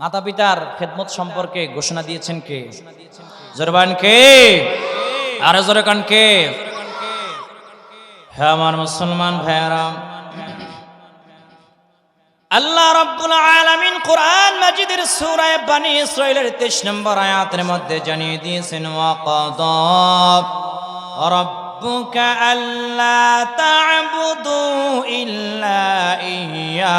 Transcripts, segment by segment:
মাতা পিতার খেদমত সম্পর্কে ঘোষণা দিয়েছেন কে? জোরবান কে? আর জোরকান কে? হ্যাঁ আমার মুসলমান ভাইয়ারা, আল্লাহ রাব্বুল আলামিন কোরআন মাজিদের সূরা বানি ইসরাঈলের 23 নম্বর আয়াতের মধ্যে জানিয়ে দিয়েছেন ওয়াকাদা রাব্বুকা আল্লা তা'বুদু ইল্লা ইয়্যা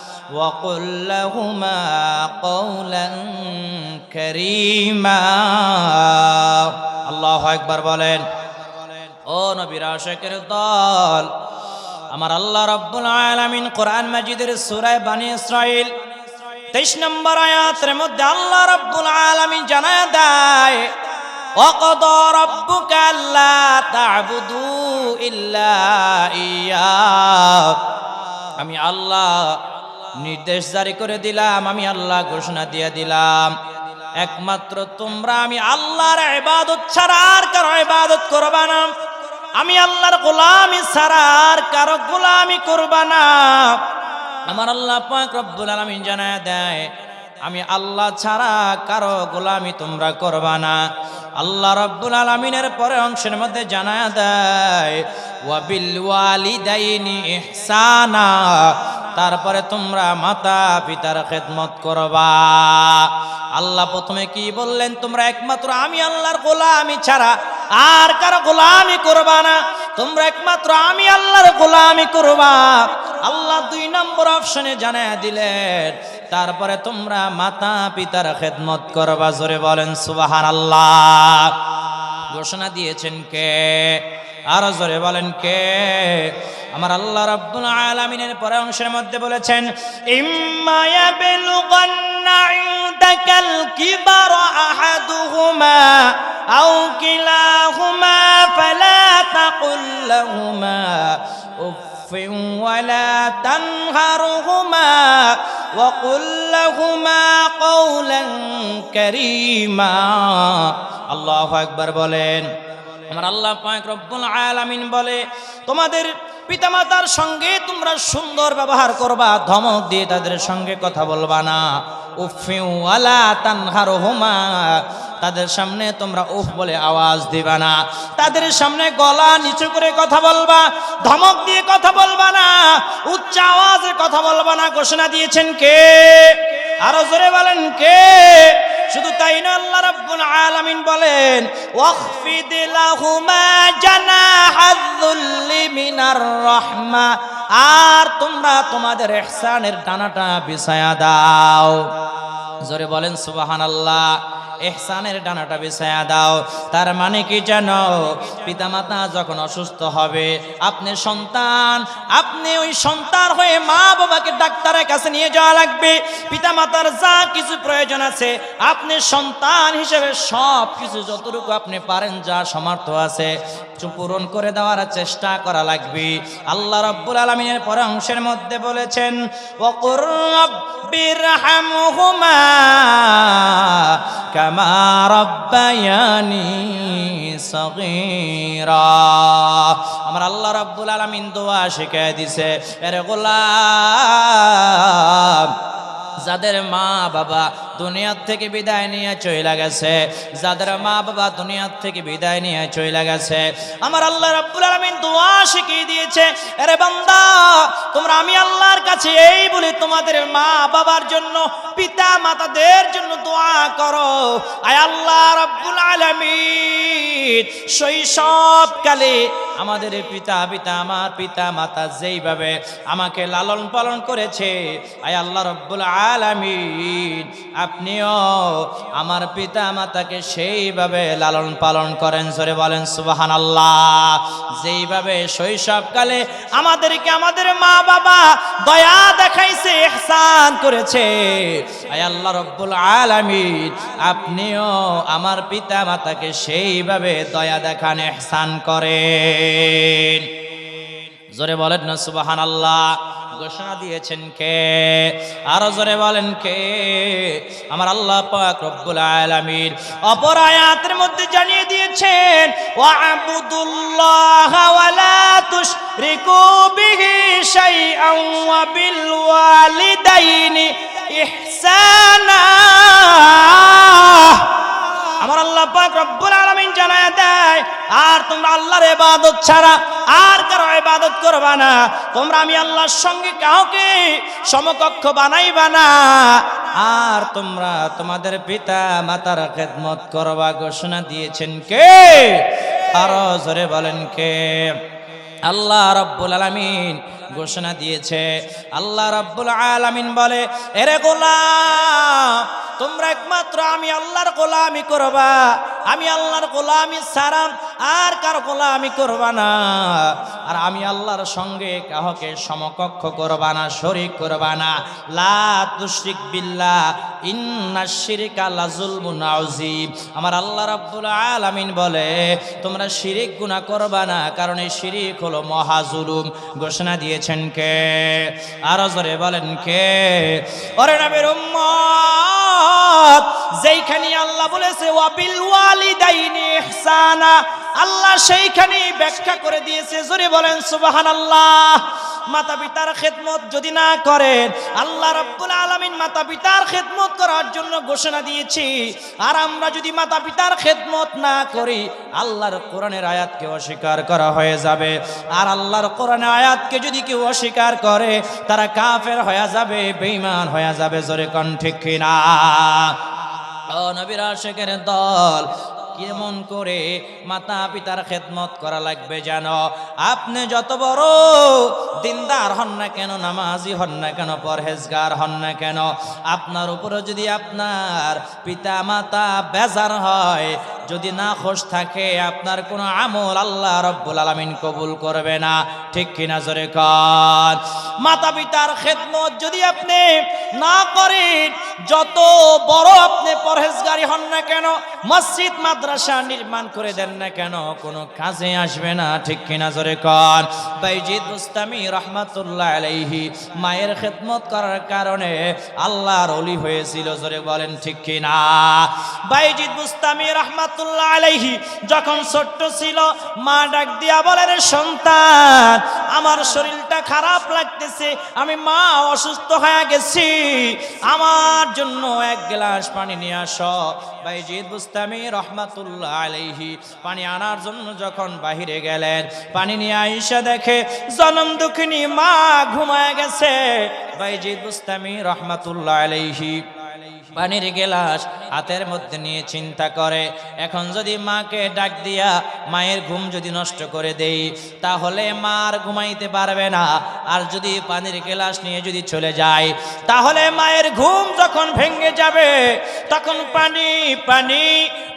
وقل لهما قولا كريما الله أكبر বলেন ও নবীর আশেকের দল আমার আল্লাহ রাব্বুল আলামিন কোরআন মাজিদের সূরা বানি ইসরাইল 23 নম্বর আয়াতের মধ্যে আল্লাহ রাব্বুল আলামিন জানায় দেয় وقضى ربك ألا تعبدوا إلا إياه আমি আল্লাহ নির্দেশ জারি করে দিলাম, আমি আল্লাহ ঘোষণা দিয়ে দিলাম। একমাত্র তোমরা, আমি আল্লাহর ইবাদত ছাড়া আর কারও ইবাদত করবা না। আমি আল্লাহর গোলামি ছাড়া আর কারও গোলামি করবা না। আমার আল্লাহ পাক রব্বুল আলামিন জানায় দেয়, আমি আল্লাহ ছাড়া কারও গোলামি তোমরা করবা না। আল্লাহ রব্বুল আলমিনের পরে অংশের মধ্যে জানায় দেয় ওয়াবিল ওয়ালিদাইনি ইহসানা তারপরে তোমরা মাতা পিতার খেদমত করবা। আল্লাহ প্রথমে কি বললেন? তোমরা একমাত্র আমি আল্লাহর গোলামি ছাড়া আর কারও গোলামি করবা না। তোমরা একমাত্র আমি আল্লাহর গোলামি করবা। আল্লাহ দুই নম্বর অপশনে জানায় দিলেন, তারপরে তোমরা মাতা পিতার খেদমত করবা। জোরে বলেন সুবাহান আল্লাহ ঘোষণা দিয়েছেন কে? আর জোরে বলেন কে আমার আল্লাহ রাব্বুল আলামিনের পরে অংশের মধ্যে বলেছেন ইম্মা ইয়াবলুগান্না ইনদাকাল কিবার আহাদুহুমা আও কিলাহুমা ফালা তাকুল লাহুমা উফিন ওয়ালা তানহারহুমা وقل لهما قولا كريما আল্লাহু আকবার বলেন আমার আল্লাহ পাক রব্বুল আলামিন বলে, তোমাদের পিতামাতার সঙ্গে তোমরা সুন্দর ব্যবহার করবা, ধমক দিয়ে তাদের সঙ্গে কথা বলবা না। তাদের সামনে তোমরা উফ বলে আওয়াজ দিবা না। তাদের সামনে গলা নিচু করে কথা বলবা, ধমক দিয়ে কথা বলবা না, উচ্চ আওয়াজে কথা বলবা না, ঘোষণা দিয়েছেন কে? আরও জোরে বলেন কে? শুধু তাই না আল্লাহ রাব্বুল আলামিন বলেন, ওয়াখফিদ লাহুমা জানাহাযুল্লি মিনার রাহমা। আর তোমরা তোমাদের ইহসানের ডানাটা বিছায়া দাও। জোরে বলেন সুবহানাল্লাহ। এহসানের ডানাটা বিছায়া দাও। তার মানে কি জানো? পিতামাতা যখন অসুস্থ হবে আপনি সন্তান, আপনি ওই সন্তান হয়ে মা বাবাকে ডাক্তারের কাছে নিয়ে যাওয়া লাগবে। পিতামাতার যা কিছু প্রয়োজন আছে, আপনি সন্তান হিসেবে সব কিছু যতটুকু আপনি পারেন, যা সমর্থ আছে পূরণ করে দেওয়ার চেষ্টা করা লাগবে। আল্লাহ রাব্বুল আলমিনের পরে অংশের মধ্যে বলেছেন আমার আল্লাহ রাব্বুল আলামিন দোয়া শিখায় দিছে, এর যাদের মা বাবা দুনিয়ার থেকে বিদায় নিয়ে চইলা গেছে, যাদের মা বাবা দুনিয়ার থেকে বিদায় নিয়ে চইলা গেছে, আমার আল্লাহ রাব্বুল আলামিন দোয়া শিখিয়ে দিয়েছে আরে বান্দা, তোমরা আমি আল্লাহর কাছে এই বলি তোমাদের মা বাবার জন্য পিতা মাতাদের জন্য দোয়া করো। আয় আল্লাহ রাব্বুল আলামিন। শৈশবকালে আমাদের পিতা পিতা, আমার পিতা মাতা যেইভাবে আমাকে লালন পালন করেছে, আয় আল্লাহ রব্বুল আলামিন। আপনিও আমার পিতা মাতাকে সেইভাবে লালন পালন করেন সরে বলেন সুবাহান আল্লাহ যেইভাবে শৈশবকালে আমাদেরকে আমাদের মা বাবা দয়া দেখাইছে, এহসান করেছে। আয় আল্লাহ রব্বুল আলামিন, আপনিও আমার পিতা মাতাকে সেইভাবে দয়া দেখান, এহসান করেন। জোরে বলেন না সুবাহান আল্লাহ ঘোষণা দিয়েছেন কে? আরও জোরে বলেন কে? আমার আল্লাহ পাক রব্বুল আলামিন অপর আয়াতের মধ্যে জানিয়ে দিয়েছেন ওয়াবুদুল্লাহ ওয়ালা তুশরিকু বিহি শাইআন ওয়া বিল ওয়ালিদাইনি ইহসানা আমার আল্লাহ রব্বুল আলামিন জানায় দেয়, আর তোমরা আল্লাহর ইবাদত ছাড়া আর কারও ইবাদত করবা না। তোমরা আমি আল্লাহর সঙ্গে কাউকে সমকক্ষ বানাইবা না। আর তোমরা তোমাদের পিতা মাতার খেদমত করবা, ঘোষণা দিয়েছেন কে? আরও জোরে বলেন কে? আল্লাহ রব্বুল আলামিন ঘোষণা দিয়েছে। আল্লাহ রব্বুল আলামিন বলে, এরে গোলাম, তোমরা একমাত্র আমি আল্লাহর গোলামি করবা। আমি আল্লাহর গোলামি সারাম আর কার গোলামি করবা না। আর আমি আল্লাহর সঙ্গে কাহকে সমকক্ষ করবা না, শরিক করবা না। লা তুশরিক বিল্লাহ, ইন্না শিরকা লাজুলমুন আযীম। আমার আল্লাহ রাব্বুল আলামিন বলে, তোমরা শিরিক গুনাহ করবা না, কারণ এই শিরিক হলো মহা জুলুম। ঘোষণা দিয়েছেন কে? আরও জোরে বলেন কে? ওরে নবীর উম্মত, যেইখানে আল্লাহ বলেছে ওয়াবিল ওয়ালিদাইনি ইহসানা আল্লাহ সেইখানে ব্যাখ্যা করে দিয়েছে। জোরে বলেন সুবাহান আল্লাহ মাতা পিতার খেদমত যদি না করেন, আল্লাহ রাব্বুল আলামিন মাতা পিতার খেদমত করার জন্য ঘোষণা দিয়েছি। আর আমরা যদি মাতা পিতার খেদমত না করি, আল্লাহর কোরআনের আয়াতকে অস্বীকার করা হয়ে যাবে। আর আল্লাহর কোরআনের আয়াতকে যদি কেউ অস্বীকার করে, তারা কাফের হয়ে যাবে বেইমান হয়ে যাবে। জোরে কন ঠিক কিনা? নবীর আশেকের দল কেমন করে মাতা পিতার খেদমত করা লাগবে যেন আপনি যত বড় দিনদার হন না কেন, নামাজি হন না কেন, পরহেজগার হন না কেন, আপনার উপরে যদি আপনার পিতা মাতা বেজার হয় যদি না খোশ থাকে, আপনার কোনো আমল আল্লাহ রব্বুল আলমিন কবুল করবে না। ঠিক কিনা জোরে কর মাতা পিতার খেদমত যদি আপনি না করেন, যত বড় আপনি পরহেজগারি হন না কেন, মসজিদ, মাদ্রাসা নির্মাণ করে দেন না কেন, কোনো কাজে আসবে না। ঠিক কিনা জোরে কর বাইজিদ মুস্তামি রহমাতুল্লাহ আলাইহি মায়ের খেদমত করার কারণে আল্লাহর অলি হয়েছিল, জোরে বলেন ঠিক কিনা? বাইজিদ মুস্তামি রহমাতুল্লাহ আলাইহি, যখন ছোট্ট ছিল, মা ডাক দিয়া বলে, রে সন্তান, আমার শরীরটা খারাপ লাগতেছে, আমি মা অসুস্থ হয়ে গেছি, আমার জন্য এক গ্লাস পানি নিয়ে আসো। বাইজিদ বুস্তামি রহমাতুল্লাহ আলাইহি, পানি আনার জন্য যখন বাহিরে গেলেন, পানি নিয়ে আইসা দেখে জনম দুঃখিনী মা ঘুমায় গেছে। বাইজিদ বুস্তামি রহমাতুল্লাহ আলাইহি পানির গেলাস হাতের মধ্যে নিয়ে চিন্তা করে। এখন যদি মাকে ডাক দিয়া মায়ের ঘুম যদি নষ্ট করে দেই, তাহলে মা আর ঘুমাইতে পারবে না। আর যদি পানির গেলাস নিয়ে যদি চলে যায়, তাহলে মায়ের ঘুম যখন ভেঙে যাবে, তখন পানি পানি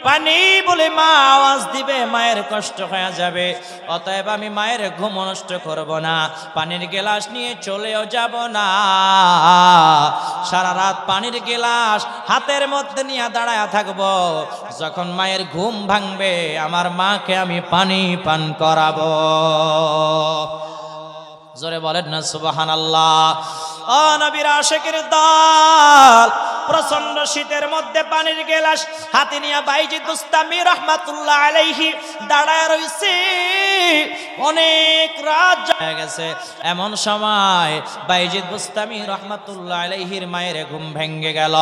পানি বলে মা আওয়াজ দিবে, মায়ের কষ্ট হয়ে যাবে। অতএব আমি মায়ের ঘুম নষ্ট করব না, পানির গেলাস নিয়ে চলেও যাব না। সারা রাত পানির গেলাস হাতের মধ্যে নিয়ে দাঁড়ায় থাকব। যখন মায়ের ঘুম ভাঙবে, আমার মাকে আমি পানি পান করাবো। জোরে বলেন না সুবাহান আল্লাহ ও নবীর আশেকের দল প্রচণ্ড শীতের মধ্যে পানির গেলাস, হাতে নিয়ে বাইজি দুস্তামি রহমাতুল্লাহ আলাইহি দাঁড়ায় রইছে। অনেক রাত হয়ে গেছে। এমন সময় বাইজিদ বুস্তামি রহমাতুল্লাহ আলাইহির মায়ের ঘুম ভেঙ্গে গেল।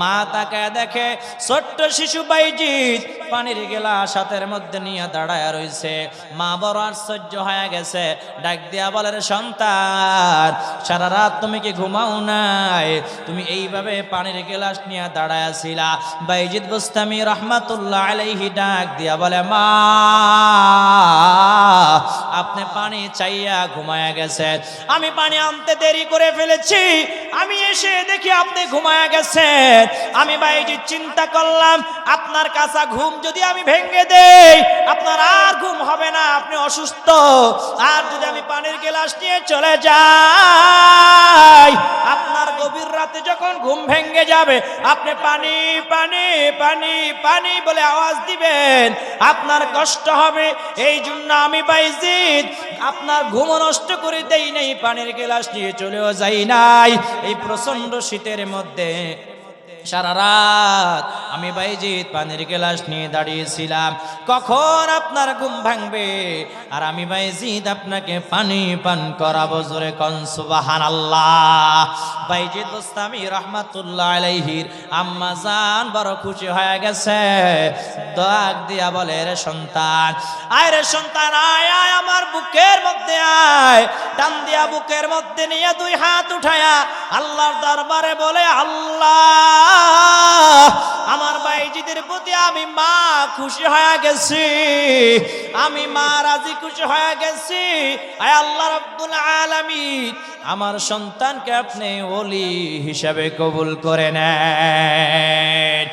মা তাকে দেখে ছোট্ট শিশু বাইজিদ পানির গেলাস হাতের মধ্যে নিয়ে দাঁড়ায় রইছে। মা বড় আশ্চর্য হয়ে গেছে। ডাক দিয়া বলে সন্তান, সারা রাত তুমি কি ঘুমাও নাই? তুমি এইভাবে পানির গেলাস নিয়ে দাঁড়ায় আছিলা? বাইজিদ বুস্তামি রহমাতুল্লাহ আলাইহি ডাক দিয়া বলে, মা আপনি পানি চাইয়া ঘুমায়া গেছেন। আমি পানি আনতে দেরি করে ফেলেছি। আমি এসে দেখি আপনি ঘুমায়া গেছেন। আমি বাইজি চিন্তা করলাম, আপনার কাঁচা ঘুম যদি আমি ভেঙে দেই, আপনার আর ঘুম হবে না, আপনি অসুস্থ। আর যদি আমি পানির গ্লাস নিয়ে চলে যাই, আপনার গভীর রাতে যখন ঘুম ভেঙে যাবে, আপনি পানি পানি পানি পানি বলে আওয়াজ দিবেন। আপনার কষ্ট হবে, এই জন্য আমি বাইজিদ আপনার ঘুম নষ্ট করে দেই নাই, পানির গ্লাস নিয়ে চলেও যাই নাই। এই প্রচণ্ড শীতের মধ্যে সারা রাত আমি বাইজিৎ পানির গ্লাস নিয়ে দাঁড়িয়েছিলাম। কখন আপনার ঘুম ভাঙবে? আর আমি বাইজিৎ আপনাকে পানি পান করাবো জোরে কন সুবাহান আল্লাহ বাইজিৎ গোস্তামি রহমাতুল্লাহ আলাইহির আম্মা জান বড় খুশি হয়ে গেছে। দাগ দিয়া বলে, রে সন্তান, আয় রে সন্তান, আয় আয় আমার বুকের মধ্যে, আয়। টান দিয়া বুকের মধ্যে নিয়ে দুই হাত উঠায়া আল্লাহর দরবারে বলে, আল্লাহ, আমার বাইজিদের প্রতি আমি মা খুশি হয়ে গেছি। আমি মা রাজি খুশি হয়ে গেছি। আয় আল্লাহ রব্বুল আলামিন, আমার সন্তানকে আপনি ওলি হিসাবে কবুল করে নেন।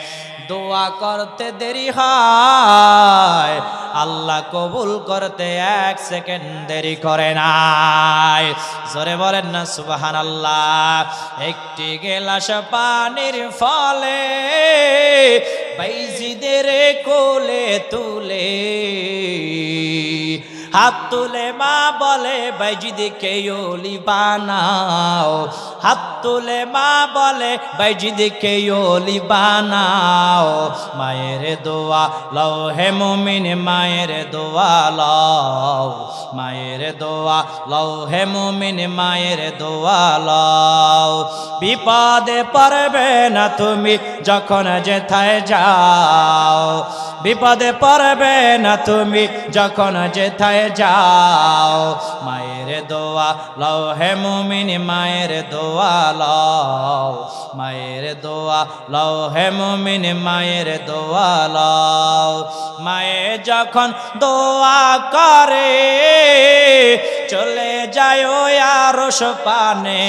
দোয়া করতে দেরি হয়। আল্লাহ কবুল করতে এক সেকেন্ড দেরি করে নাই। জোরে বলেন না সুবাহান আল্লাহ একটি গেলাস পানির ফলে বাইজিদের কোলে তুলে হাত তুলে মা বলে, বাইজিদিকে ওলি বানাও। হাত তুলে মা বলে, বাইজিদিকে ওলি বানাও, মায়ের দোয়া লও, হে মুমিন, মায়ের দোয়া লও, মায়ের দোয়া লও, হে মুমিন, মায়ের দোয়া লও। বিপদে পড়বে না তুমি যখন যেথায় যাও, বিপদে পড়বে না তুমি যখন যেথায় যাও। মায়ের দোয়া লও, হে মুমিন, মায়ের দোয়া লও, মায়ের দোয়া লও, হে মুমিন মায়ের দোয়া লও। মায়ে যখন দোয়া করে, চলে যায় আরস পানে।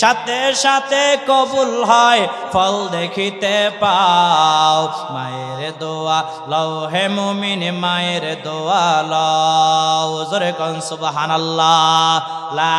সাথে সাথে কবুল হয়, ফল দেখিতে পাও। মায়ের দোয়া লও, হে মুমিন মায়ের দোয়া লও। জোরে কন লা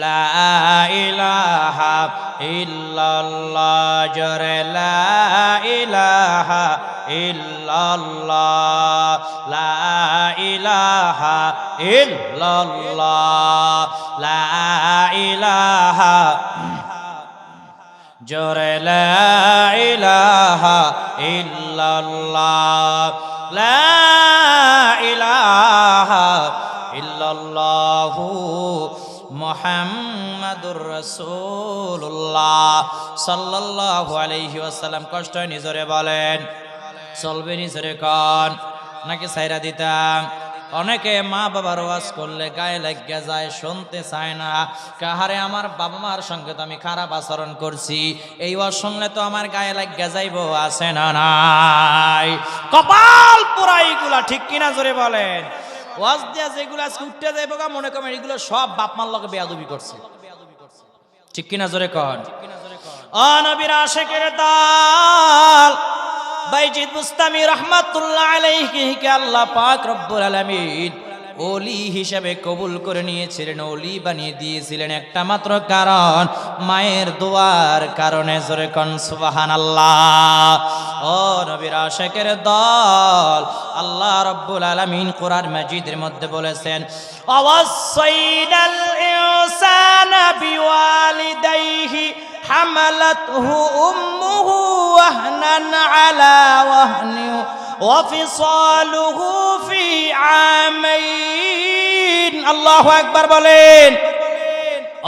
লা ইলাহা ইল্লাল্লাহ, জোরে লা ইলাহা ইল্লাল্লাহ, লা ইলাহা ইল্লাল্লাহ, লা ইলাহা জোরে লা ইলাহা ইল্লাল্লাহ, লা মুহাম্মাদুর রাসূলুল্লাহ সাল্লাল্লাহু আলাইহি ওয়াসাল্লাম কষ্ট নিজরে বলেন, চলবে নিজরে কন, নাকি সাইরা দিতাম? অনেকে মা বাবার ওয়াজ করলে গায়ে লাগিয়া যায়, শুনতে চায় না। কাহারে আমার বাবা মার সঙ্গে তো আমি খারাপ আচরণ করছি, এই ওয়াজ শুনলে তো আমার গায়ে লাগিয়া যাইব, আছে না নাই? কপাল পুরা এইগুলা ঠিক কিনা জোরে বলেন? ওয়াজ দিয়া যেগুলো আজকে উঠতে যাইব মনে করেন এগুলো সব বাপ মার লগে বেয়াদবি করছে। ঠিক কিনা জোরে কন? অনবির আশেকের দাল। বাইজিদ মুস্তামি রহমাতুল্লাহ আলাইহিকে আল্লাহ পাক রব্বুল আলামিন অলি হিসাবে কবুল করে নিয়েছিলেন অলি বানিয়ে দিয়েছিলেন একটা মাত্র কারণ, মায়ের দোয়ার কারণে জোরে কন সুবাহান আল্লাহ ও নবীর আশেকের দল, আল্লাহ রব্বুল আলমিন কোরআন মজিদের মধ্যে বলেছেন অবশ্যইনাল ইনসানা বিওয়ালিদাইহি হামালাতহু উম্মুহু ওয়াহনান আলা ওয়াহনিহু। وفصاله في عامين الله أكبر বলেন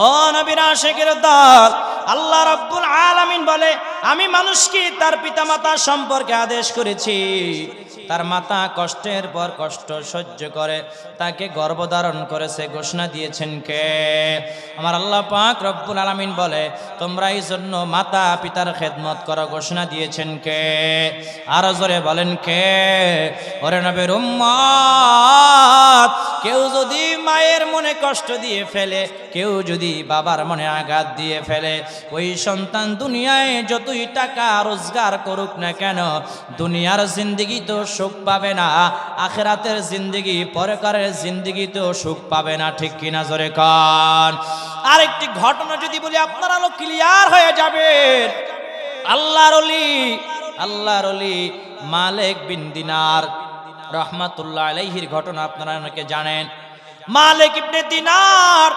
ও নবীর আশেকের দল আল্লাহ রাব্বুল আলামিন বলে, আমি মানুষকে তার পিতামাতা সম্পর্কে আদেশ করেছি। তার মাতা কষ্টের পর কষ্ট সহ্য করে, তাকে গর্ভধারণ করেছে ঘোষণা দিয়েছেন কে? আমার আল্লাহ পাক রব্বুল আলামিন বলে, তোমরা এই জন্য মাতা পিতার খেদমত করো ঘোষণা দিয়েছেন কে? আরও জোরে বলেন কে? ওরে নবের উম্মত, কেউ যদি মায়ের মনে কষ্ট দিয়ে ফেলে, কেউ যদি বাবার মনে আঘাত দিয়ে ফেলে ওই সন্তান দুনিয়ায় যতই টাকা রোজগার করুক না কেন, দুনিয়ার জিন্দিগি তো সুখ পাবে না, আখেরাতের জিন্দিগি, পরকারের জিন্দিগি তো সুখ পাবে না, ঠিক কিনা জোরে কন? আরেকটি ঘটনা যদি বলি, আপনারা আলো ক্লিয়ার হয়ে যাবে। আল্লাহর আল্লাহর মালিক বিন দিনার, রহমাতুল্লাহ আলাইহির ঘটনা আপনারা অনেকে জানেন। মালিক ইবনে দিনার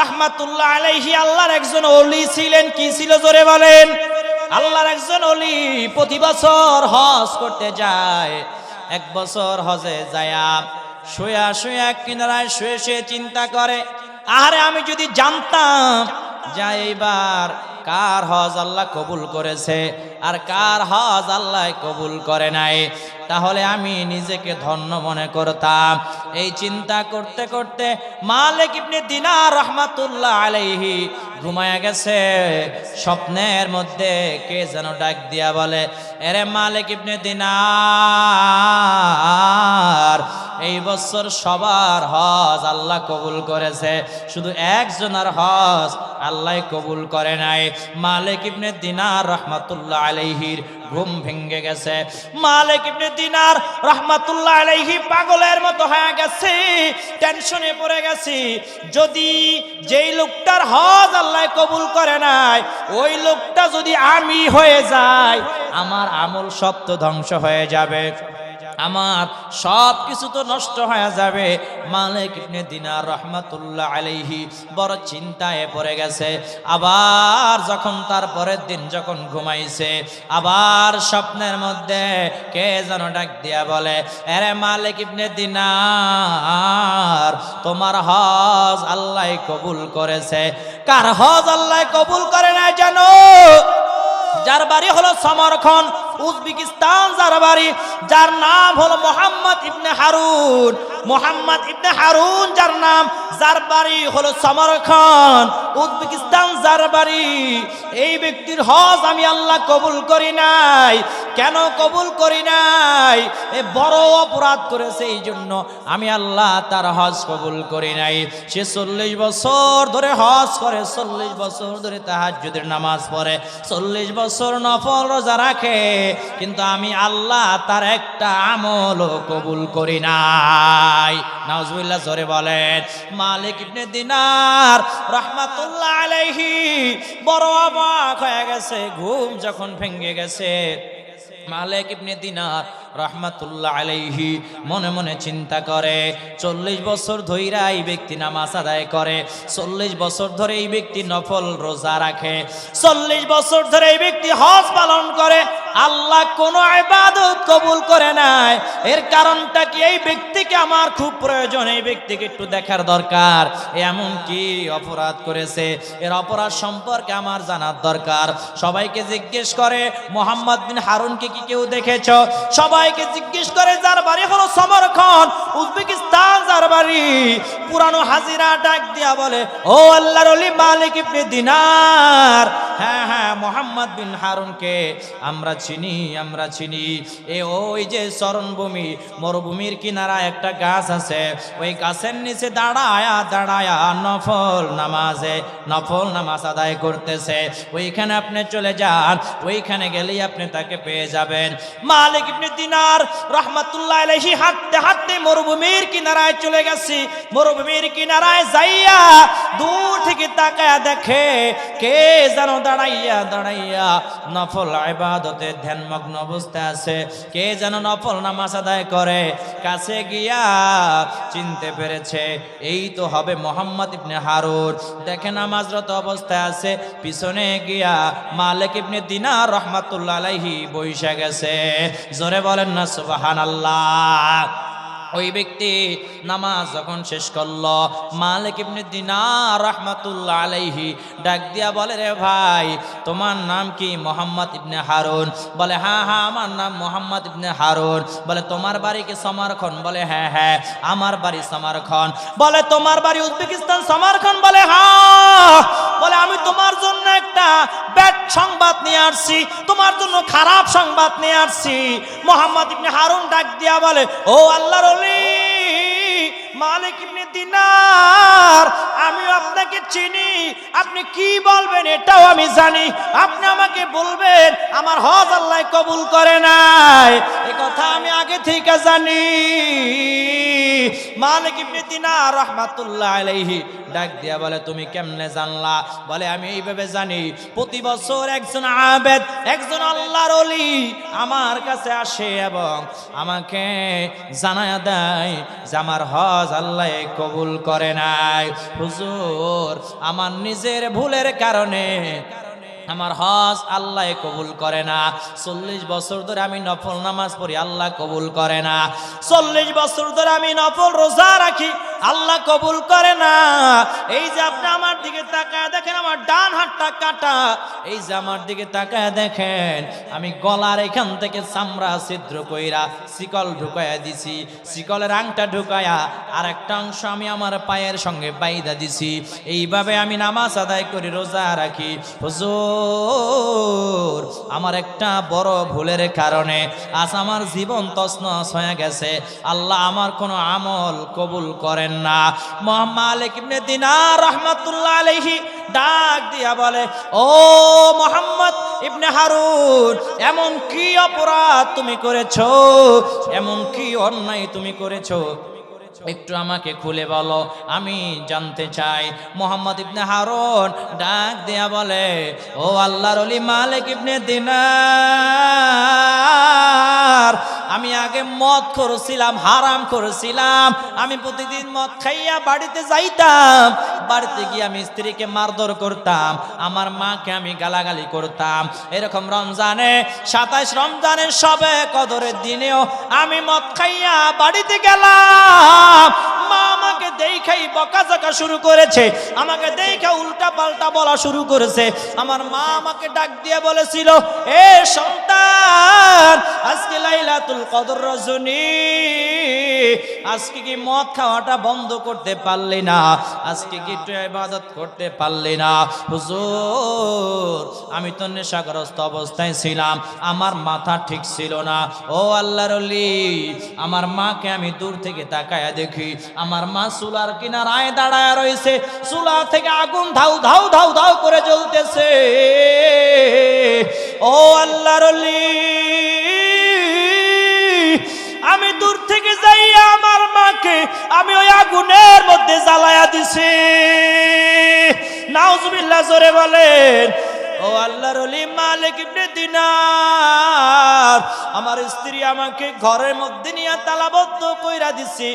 রহমাতুল্লাহ আলাইহি, আল্লাহর একজন অলি ছিলেন। কি ছিল জোরে বলেন? আল্লাহর একজন অলি প্রতি বছর হজ করতে যায়, এক বছর হজে যায়া। শুয়া শুয়া কিনারায় শুয়ে শুয়ে চিন্তা করে আরে আমি যদি জানতাম যা এইবার কার হজ আল্লাহ কবুল করেছে আর কার হজ আল্লাহ কবুল করে নাই? তাহলে আমি নিজেকে ধন্য মনে করতাম। এই চিন্তা করতে করতে মালিক ইবনে দিনার রহমাতুল্লাহ আলাইহি ঘুমায়া গেছে। স্বপ্নের মধ্যে কে যেন ডাক দিয়া বলে, এরে মালিক ইবনে দিনার, এই বছর সবার হজ আল্লাহ কবুল করেছে। শুধু একজনের হজ আল্লাহ কবুল করে নাই। মালিক ইবনে দিনার রহমাতুল্লাহ আলাইহির ঘুম ভেঙ্গে গেছে। মালিক ইবনে দিনার রহমাতুল্লাহ আলাইহি পাগলের মতো হয়ে গেছে, টেনশনে পড়ে গেছি। যদি যেই লোকটার হজ আল্লাহ কবুল করে নাই, ওই লোকটা যদি আমি হয়ে যায় আমার আমল সব তো ধ্বংস হয়ে যাবে। আমার সব কিছু তো নষ্ট হয়ে যাবে। মালিক ইবনে দিনার রহমাতুল্লাহ আলাইহি বড় চিন্তায় পড়ে গেছে। আবার যখন তার পরের দিন যখন ঘুমাইছে, আবার স্বপ্নের মধ্যে কে যেন ডাক দিয়া বলে আরে মালিক ইবনে দিনার, তোমার হজ আল্লাহ কবুল করেছে। কার হজ আল্লাহ কবুল করে না জানো? যার বাড়ি হলো সমরখন উজবেকিস্তান যার বাড়ি যার নাম হলো মোহাম্মদ ইবনে হারুন। মোহাম্মদ ইবনে হারুন, যার নাম যার বাড়ি হলো সমরখন, উজবেকিস্তান যার বাড়ি এই ব্যক্তির হজ আমি আল্লাহ কবুল করি নাই। কেন কবুল করি নাই? এ বড় অপরাধ করেছে এই জন্য আমি আল্লাহ তার হজ কবুল করি নাই। সে চল্লিশ বছর ধরে হজ করে, চল্লিশ বছর ধরে তাহাজ্জুদের নামাজ পড়ে, চল্লিশ বছর নফল রোজা রাখে, কিন্তু আমি আল্লাহ তার একটা আমলও কবুল করি নাই নাউজুবিল্লাহ জোরে বলেন। মালিক ইবনে দিনার রহমাতুল্লাহ আলাইহি বড় অবাক হয়ে গেছে, ঘুম যখন ভেঙে গেছে। মালিক ইবনে দিনার রহমাতুল্লাহ আলাইহি মনে মনে চিন্তা করে, চল্লিশ বছর ধইরা এই ব্যক্তি নামাজ আদায় করে, চল্লিশ বছর ধরে এই ব্যক্তি নফল রোজা রাখে, চল্লিশ বছর ধরে এই ব্যক্তি হজ পালন করে, আল্লাহ কোনো ইবাদত কবুল করে নাই। এর কারণটা কি? এই ব্যক্তিকে আমার খুব প্রয়োজন, এই ব্যক্তিকে একটু দেখার দরকার। এমন কি অপরাধ করেছে? এর অপরাধ সম্পর্কে আমার জানার দরকার। সবাইকে জিজ্ঞেস করে, মোহাম্মদ বিন হারুনকে কি কেউ দেখেছ? সবাইকে জিজ্ঞেস করে যার বাড়ি হলো সমরখন উজবেকিস্তান যার বাড়ি পুরানো হাজিরা ডাক দিয়া বলে, ও আল্লাহর অলি মালিক ইবনে দিনার। হ্যাঁ হ্যাঁ মোহাম্মদ বিন হারুনকে আমরা চিনি আমরা চিনি। এ ওই যে চরণভূমি মরুভূমির কিনারা একটা গাছ আছে। ওই গাছের নিচে দাঁড়ায়া দাঁড়ায়া নফল নামাজে, নফল নামাজ আদায় করতেছে। ওইখানে আপনি চলে যান, ওইখানে গেলেই আপনি তাকে পেয়ে যাবেন। মালিক ইবনে দিনার রহমাতুল্লাহ আলাইহি হাঁটতে হাঁটতে মরুভূমির কিনারায় চলে গেছি। মরুভূমির কিনারায় যাইয়া দূর থেকে তাকায়া দেখে, কে যেন দাঁড়াইয়া দাঁড়াইয়া নফল ইবাদতে ধ্যানমগ্ন অবস্থায় আছে। কে যেন নফল নামাজ আদায় করে। কাছে গিয়া চিনতে পেরেছে, এই তো হবে মোহাম্মদ ইবনে হারুন। দেখে নামাজরত অবস্থায় আছে, পিছনে গিয়া মালিক ইবনে দিনার রহমাতুল্লাহ আলাইহি বৈশা গেছে। জোরে বলেন না, সুবহানাল্লাহ। ওই ব্যক্তি নামাজ যখন শেষ করল, মালিক ইবনে দিনার রহমাতুল্লাহ আলাইহি ডাক দিয়া বলে, রে ভাই, তোমার নাম কি মোহাম্মদ ইবনে হারুন? বলে হ্যাঁ হ্যাঁ আমার নাম মোহাম্মদ ইবনে হারুন। বলে, তোমার বাড়ি কি সমারখন বলে হ্যাঁ হ্যাঁ আমার বাড়ি সমারখন বলে, তোমার বাড়ি উজবেকিস্তান সমারখন বলে হ্যাঁ। বলে, আমি তোমার জন্য একটা ব্যাড সংবাদ নিয়ে আসছি, তোমার জন্য খারাপ সংবাদ নিয়ে আসছি। মোহাম্মদ ইবনে হারুন ডাক দিয়া বলে, ও আল্লাহর অলি মালিক ইবনে দিনার, আমি আপনাকে চিনি, আপনি কি বলবেন এটাও আমি জানি। আপনি আমাকে বলবেন, আমার হজ আল্লাহ কবুল করে নাই। এ কথা আমি আগে থেকে জানি। মালিক ইবনে দিনার, রহমাতুল্লাহ আলাইহি ডাক দিয়া বলে, তুমি কেমনে জানলা? বলে, আমি এইভাবে জানি, প্রতি বছর একজন আবেদ, একজন আল্লাহর অলি আমার কাছে আসে এবং আমাকে জানায়া দেয় যে আমার হজ আল্লাহ কবুল করে নাই। হুজুর, আমার নিজের ভুলের কারণে আমার হজ আল্লাহ কবুল করে না। চল্লিশ বছর ধরে আমি নফল নামাজ পড়ি, আল্লাহ কবুল করে না। চল্লিশ বছর ধরে আমি নফল রোজা রাখি আল্লাহ কবুল করে না। এই যে আপনি আমার দিকে তাকায় দেখেন, আমার ডান হাতটা কাটা। এই যে আমার দিকে তাকায় দেখেন, আমি গলার এখান থেকে চামড়া ছিদ্র কইরা শিকল ঢুকাইয়া দিছি, শিকলের আংটা ঢুকায়া আর একটা অংশ আমি আমার পায়ের সঙ্গে বাইদা দিছি। এইভাবে আমি নামাজ আদায় করি, রোজা রাখি। হুজুর! আমার একটা বড় ভুলের কারণে আজ আমার জীবন তছনছ হয়ে গেছে। আল্লাহ আমার কোনো আমল কবুল করেন না। মোহাম্মদ ইবনে দিনার রহমাতুল্লাহ আলাইহি ডাক দিয়া বলে, ও মোহাম্মদ ইবনে হারুন, এমন কি অপরাধ তুমি করেছ? এমন কি অন্যায় তুমি করেছ? একটু আমাকে খুলে বলো, আমি জানতে চাই। মোহাম্মদ ইবনে হারুন ডাক দেয়া বলে, ও আল্লাহর অলি মালিক ইবনে দিনার, আমি আগে মদ করেছিলাম, হারাম করেছিলাম, আমি প্রতিদিন মদ খাইয়া বাড়িতে যাইতাম, বাড়িতে গিয়ে আমি স্ত্রীকে মারধর করতাম, আমার মাকে আমি গালাগালি করতাম। এরকম রমজানে, সাতাইশ রমজানের সবে কদরের দিনেও আমি মদ খাইয়া বাড়িতে গেলাম। মা দেখাই বকাঝকা শুরু করেছে। আমাকে দেখা উল্টা পাল্টা বলা শুরু করেছে। আমার মা আমাকে ডাক দিয়ে বলেছিল, এ সন্তান, আজকে লাইলাতুল কদর রজনী। আজকে কি মদ খাওয়াটা বন্ধ করতে পারলি না? আজকে কি একটু ইবাদত করতে পারলি না? হুজুর, আমি তো নেশাগ্রস্ত অবস্থায় ছিলাম। আমার মাথা ঠিক ছিল না। ও আল্লাহর আমার মাকে আমি দূর থেকে তাকায়া দেখি। আমার মা চুলার কিনারায় দাঁড়ায় রয়েছে। চুলা থেকে আগুন ধাউ ধাউ ধাউ ধাউ করে জ্বলতেছে। ও আল্লাহর আমি দূর থেকে যাই আমার মাকে আমি ওই আগুনের মধ্যে জ্বালায়া দিছি। নাউজুবিল্লাহ জোরে বলেন, ও আল্লাহর অলি মালিক ইবনে দিনার, আমার স্ত্রী আমাকে ঘরের মধ্যে নিয়ে তালাবদ্ধ কইরা দিছি।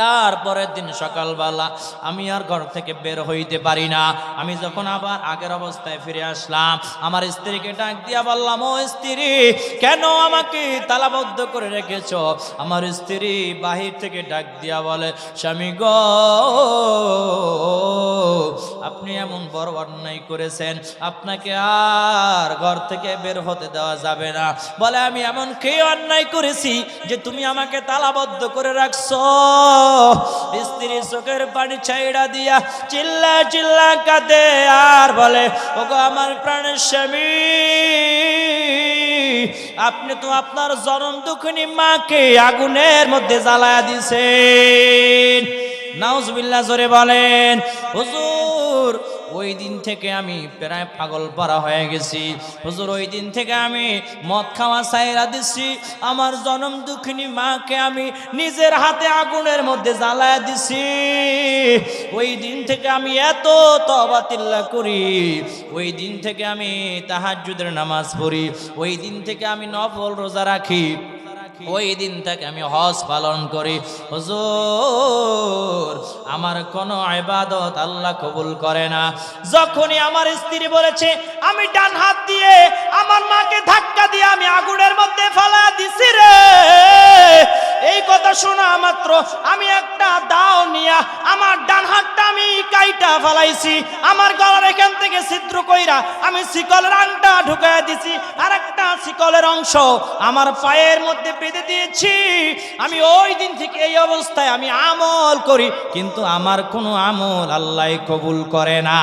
তারপরের দিন সকালবেলা আমি আর ঘর থেকে বের হইতে পারি না। আমি যখন আবার আগের অবস্থায় ফিরে আসলাম, আমার স্ত্রীকে ডাক দিয়া বললাম, ও স্ত্রী, কেন আমাকে তালাবদ্ধ করে রেখেছ? আমার স্ত্রী বাহির থেকে ডাক দিয়া বলে, স্বামী গ আপনি এমন বড় অন্যায় করেছেন, আপনাকে আর ঘর থেকে বের হতে দেওয়া যাবে না। বলে, আমি এমন কে অন্যায় করেছি যে তুমি আমাকে তালাবদ্ধ করে রাখছো? স্ত্রী চোখের পানি ছাইড়া দিয়া চিল্লা চিল্লা কাঁদে আর বলে, ওগো, আমার প্রাণের স্বামী, আপনি তো আপনার জনম দুঃখিনী মাকে আগুনের মধ্যে জ্বালায়া দিছেন। নাউজবিল্লা জোরে বলেন, হুজুর ওই দিন থেকে আমি প্রায় পাগল পারা হয়ে গেছি। হুজুর, ওই দিন থেকে আমি মদ খাওয়া সাইরা দিছি। আমার জনম দুঃখিনী মাকে আমি নিজের হাতে আগুনের মধ্যে জ্বালায় দিছি। ওই দিন থেকে আমি এত তবাতিল্লা করি। ওই দিন থেকে আমি তাহাজ্জুদের নামাজ পড়ি। ওই দিন থেকে আমি নফল রোজা রাখি। ওই দিন থেকে আমি হজ পালন করি। হুজুর, আমার কোনো ইবাদত আল্লাহ কবুল করে না। যখনই আমার স্ত্রী বলেছে, আমি ডান হাত দিয়ে আমার মাকে ধাক্কা দিয়ে আমি আগুনের মধ্যে ফেলা দিছি রে। এই কথা কথা শোনা মাত্র আমি একটা দাও নিয়া আমার ডান হাতটা আমি কাইটা ফালাইছি। আমার গলার এখান থেকে ছিদ্র কইরা আমি শিকলের আংটা ঢুকাই দিছি। আর একটা শিকলের অংশ আমার পায়ের মধ্যে বেঁধে দিয়েছি। আমি ওই দিন থেকে এই অবস্থায় আমি আমল করি, কিন্তু আমার কোনো আমল আল্লাহ কবুল করে না।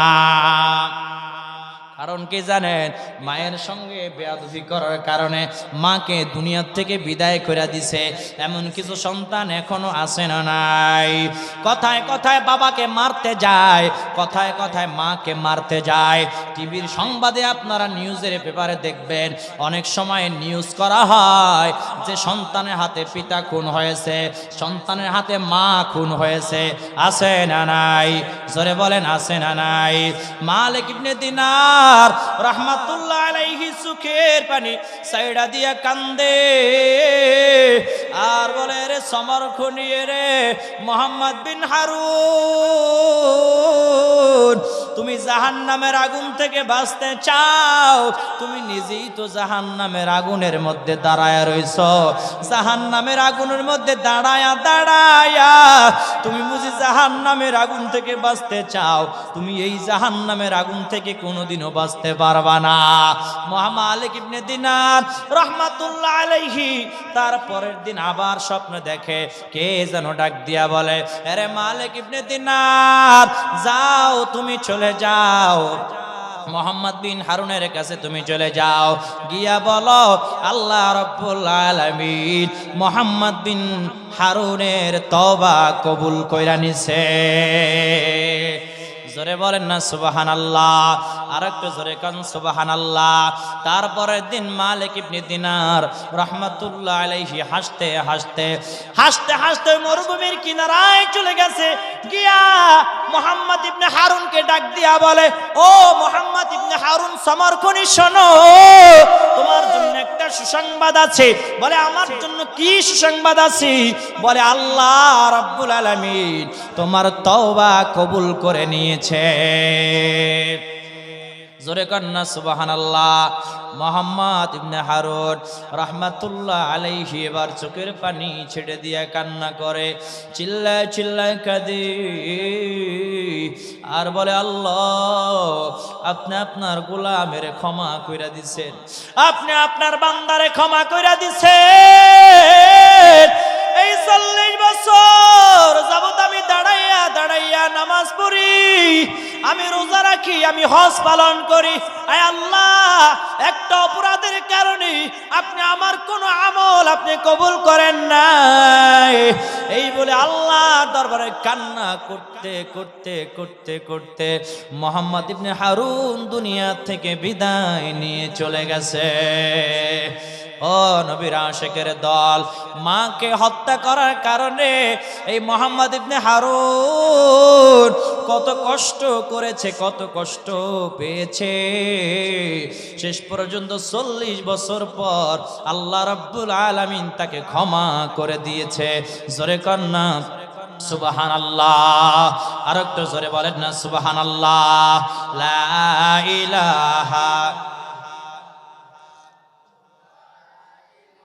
কারণ কি জানেন, মায়ের সঙ্গে বেয়াদবি করার কারণে মাকে দুনিয়ার থেকে বিদায় করে দিছে। এমন কিছু সন্তান এখনও আসে না নাই? কথায় কথায় বাবাকে মারতে যায়, কথায় কথায় মাকে মারতে যায়। টিভির সংবাদে আপনারা নিউজের পেপারে দেখবেন, অনেক সময় নিউজ করা হয় যে সন্তানের হাতে পিতা খুন হয়েছে, সন্তানের হাতে মা খুন হয়েছে। আছে না নাই? জোরে বলেন, আছে না নাই? মালিক ইবনে দিনার রহমাতুল্লাহ আলাইহি সুখের পানি সাইডা দিয়া কান্দে। আর বলে, রে সমর খুনিয়ে রে মোহাম্মদ বিন হারুন। জাহান নামের আগুন থেকে বাঁচতে চাও, তুমি নিজেই তো জাহান নামের আগুনের মধ্যে দাঁড়ায় রইছ। জাহান নামের আগুনের মধ্যে দাঁড়ায়া দাঁড়ায়া তুমি বুঝি জাহান নামের আগুন থেকে বাঁচতে চাও, তুমি এই জাহান নামের আগুন থেকে কোনোদিনও বাঁচতে পারবা না। মহামালিক ইবনে দিনার রহমাতুল্লাহ আলাইহি তারপরের দিন আবার স্বপ্ন দেখে, কে যেন ডাক দিয়া বলে আরে মালিক ইবনে দিনার, যাও তুমি চলে যাও। মোহাম্মদ বিন হারুনের কাছে তুমি চলে যাও। গিয়া বলো, আল্লাহ রব্বুল আলমিন মোহাম্মদ বিন হারুনের তবা কবুল কইরা নিছে। জোরে বলেন না সুবাহান আল্লাহ আর একটু জোরে কান সুবাহান আল্লাহ তারপরের দিন মালিক ইবনে দিনার রহমাতুল্লাহ আলাইহি হাসতে হাসতে হাসতে হাসতে মরুভূমির কিনারায় চলে গেছে। গিয়া মোহাম্মদ ইবনে হারুনকে ডাক দিয়া বলে, ও মোহাম্মদ ইবনে হারুন সমর্থনী শোনো। তোমার জন্য একটা সুসংবাদ আছে। বলে, আমার জন্য কি সুসংবাদ আছে? বলে, আল্লাহ রাব্বুল আলামিন তোমার তওবা কবুল করে নিয়েছে জোরে কন্যা সুবাহান আল্লাহ মোহাম্মদ ইবনে হারুন রহমাতুল্লাহ আলাইহি এবার চোখের পানি ছেড়ে দিয়ে কান্না করে, চিল্লায় চিল্লায় কাঁদে। আর বলে, আল্লাহ, আপনি আপনার গোলামের ক্ষমা কইরা দিছেন। আপনি আপনার বান্দারে ক্ষমা কইরা দিছেন। এই চল্লিশ বছর যাবত আমি দাঁড়াইয়া দাঁড়াইয়া নামাজ পড়ি, আমি রোজা রাখি, আমি হজ পালন করি। আল্লাহ, একটা অপরাধের কারণে আপনি আমার কোনো আমল আপনি কবুল করেন নাই। এই বলে আল্লাহ দরবারে কান্না করতে করতে করতে করতে মোহাম্মদ ইবনে হারুন দুনিয়া থেকে বিদায় নিয়ে চলে গেছে। ও নবীর আশেকের দল, মাকে হত্যা করার কারণে এই মোহাম্মদ ইবনে হারুন কত কষ্ট করেছে, কত কষ্ট পেয়েছে। শেষ পর্যন্ত চল্লিশ বছর পর আল্লাহ রাব্বুল আলামিন তাকে ক্ষমা করে দিয়েছে। জোরে কন্যা সুবাহান আল্লাহ আর একটু জোরে বলেন না সুবাহান আল্লাহ লা ইলাহা